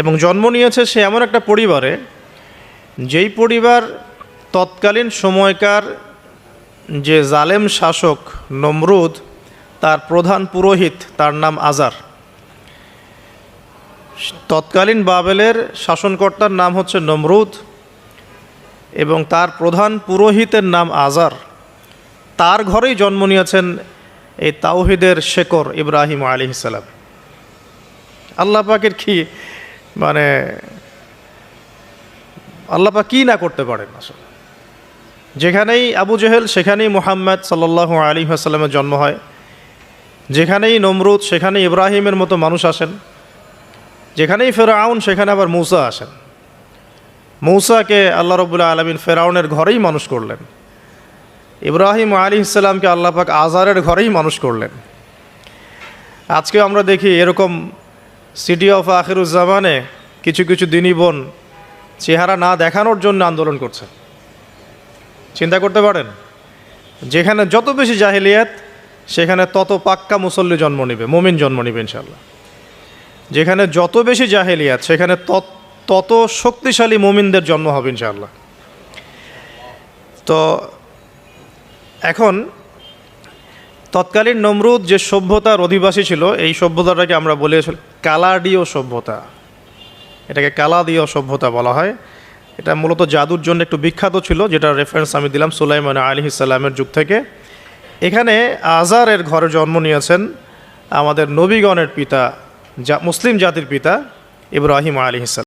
এবং জন্ম নিয়েছে সে এমন একটা পরিবারে, যেই পরিবার তৎকালীন সময়কার যে জালেম শাসক নমরুদ, তার প্রধান পুরোহিত, তার নাম আজার। তৎকালীন বাবেলের শাসনকর্তার নাম হচ্ছে নমরুদ এবং তার প্রধান পুরোহিতের নাম আজার। তার ঘরেই জন্ম নিয়েছেন এই তাওহিদের শেকর ইব্রাহিম আলী ইসালাম আল্লাহ পাকের কি মানে আল্লাহ পাক কী না করতে পারেন আসলে? যেখানেই আবু জেহেল, সেখানেই মুহাম্মদ সাল্লাহ আলী আসাল্লামের জন্ম হয়। যেখানেই নমরুদ, সেখানেই ইব্রাহিমের মতো মানুষ আসেন। যেখানেই ফেরাউন, সেখানে আবার মৌসা আসেন। মৌসাকে আল্লাহ রবুল্লাহ আলমিন ফেরাউনের ঘরেই মানুষ করলেন। ইব্রাহিম আলী ইসলামকে আল্লাহ পাক আজারের ঘরেই মানুষ করলেন। আজকেও আমরা দেখি এরকম সিটি অফ আখিরুজ্জামানে কিছু কিছু দিনী বোন চেহারা না দেখানোর জন্য আন্দোলন করছে। চিন্তা করতে পারেন, যেখানে যত বেশি জাহিলিয়াত, সেখানে তত পাক্কা মুসল্লি জন্ম নেবে, মোমিন জন্ম নেবে ইনশাল্লাহ যেখানে যত বেশি জাহেলিয়াত, সেখানে তত- শক্তিশালী মোমিনদের জন্ম হবে ইনশাআল্লাহ। তো এখন তৎকালীন নমরুদ যে সভ্যতার অধিবাসী ছিল, এই সভ্যতাটাকে আমরা বলে কালাডীয় সভ্যতা। এটাকে কালাদীয় সভ্যতা বলা হয়। এটা মূলত জাদুর জন্য একটু বিখ্যাত ছিল যেটা রেফারেন্স আমি দিলাম সুলাইমান আলী ইসাল্লামের যুগ থেকে। এখানে আজারের ঘরে জন্ম নিয়েছেন আমাদের নবীগণের পিতা, যা মুসলিম জাতির পিতা ইব্রাহিম আলী ইসাল্লাম